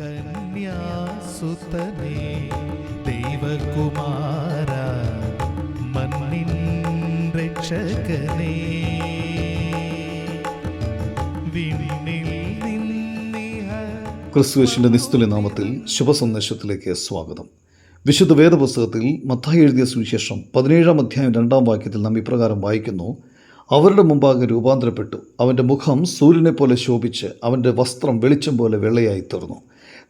കന്യാസുതനേ ദൈവകുമാര മണ്ണിൻ രക്ഷകനേ. ക്രിസ്തുവേശിന്റെ നിസ്തുല്യ നാമത്തിൽ ശുഭസന്ദേശത്തിലേക്ക് സ്വാഗതം. വിശുദ്ധ വേദപുസ്തകത്തിൽ മത്തായി എഴുതിയ സുവിശേഷം പതിനേഴാം അധ്യായം രണ്ടാം വാക്യത്തിൽ നാം ഇപ്രകാരം വായിക്കുന്നു അവരുടെ മുമ്പാകെ രൂപാന്തരപ്പെട്ടു. അവന്റെ മുഖം സൂര്യനെ പോലെ ശോഭിച്ച് അവന്റെ വസ്ത്രം വെളിച്ചം പോലെ വെള്ളയായി തീർന്നു.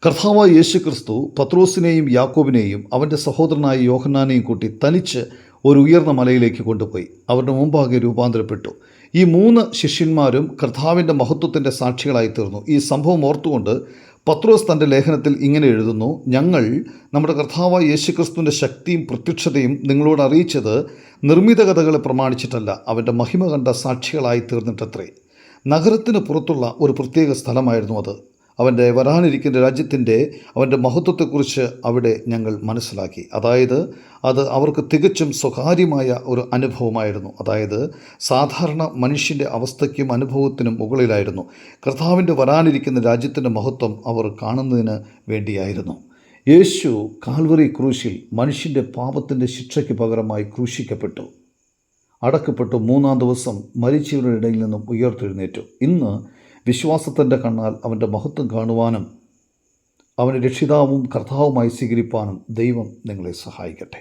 കർത്താവായ യേശു ക്രിസ്തു പത്രോസിനെയും യാക്കോബിനെയും അവന്റെ സഹോദരനായ യോഹന്നാനെയും കൂട്ടി തനിച്ച് ഒരു ഉയർന്ന മലയിലേക്ക് കൊണ്ടുപോയി. അവരുടെ മുമ്പാകെ രൂപാന്തരപ്പെട്ടു. ഈ മൂന്ന് ശിഷ്യന്മാരും കർത്താവിന്റെ മഹത്വത്തിന്റെ സാക്ഷികളായി തീർന്നു. ഈ സംഭവം ഓർത്തുകൊണ്ട് പത്രോസ് തന്റെ ലേഖനത്തിൽ ഇങ്ങനെ എഴുതുന്നു ഞങ്ങൾ നമ്മുടെ കർത്താവായ യേശുക്രിസ്തുവിന്റെ ശക്തിയും പ്രത്യക്ഷതയും നിങ്ങളോട് അറിയിച്ചത് നിർമ്മിത കഥകളെ പ്രമാണിച്ചിട്ടല്ല അവന്റെ മഹിമ കണ്ട സാക്ഷികളായി തീർന്നിട്ടത്രേ. നഗരത്തിന് പുറത്തുള്ള ഒരു പ്രത്യേക സ്ഥലമായിരുന്നു അത്. അവന്റെ വരാനിരിക്കുന്ന രാജ്യത്തിന്റെ അവന്റെ മഹത്വത്തെക്കുറിച്ച് അവിടെ ഞങ്ങൾ മനസ്സിലാക്കി. അതായത് അത് അവർക്ക് തികച്ചും സ്വകാര്യമായ ഒരു അനുഭവമായിരുന്നു. അതായത് സാധാരണ മനുഷ്യന്റെ അവസ്ഥയ്ക്കും അനുഭവത്തിനും മുകളിലായിരുന്നു. കർത്താവിന്റെ വരാനിരിക്കുന്ന രാജ്യത്തിന്റെ മഹത്വം അവർ കാണുന്നതിന് വേണ്ടിയായിരുന്നു. യേശു കാൽവറി ക്രൂശിൽ മനുഷ്യന്റെ പാപത്തിന്റെ ശിക്ഷയ്ക്ക് പകരമായി ക്രൂശിക്കപ്പെട്ടു. അടക്കപ്പെട്ടു മൂന്നാം ദിവസം മരിച്ചവരുടെ ഇടയിൽ നിന്നും ഉയർത്തെഴുന്നേറ്റു. ഇന്ന് വിശ്വാസത്തിന്റെ കണ്ണാൽ അവന്റെ മഹത്വം കാണുവാനും അവനെ രക്ഷിതാവും കർത്താവുമായി സ്വീകരിപ്പാനും ദൈവം നിങ്ങളെ സഹായിക്കട്ടെ.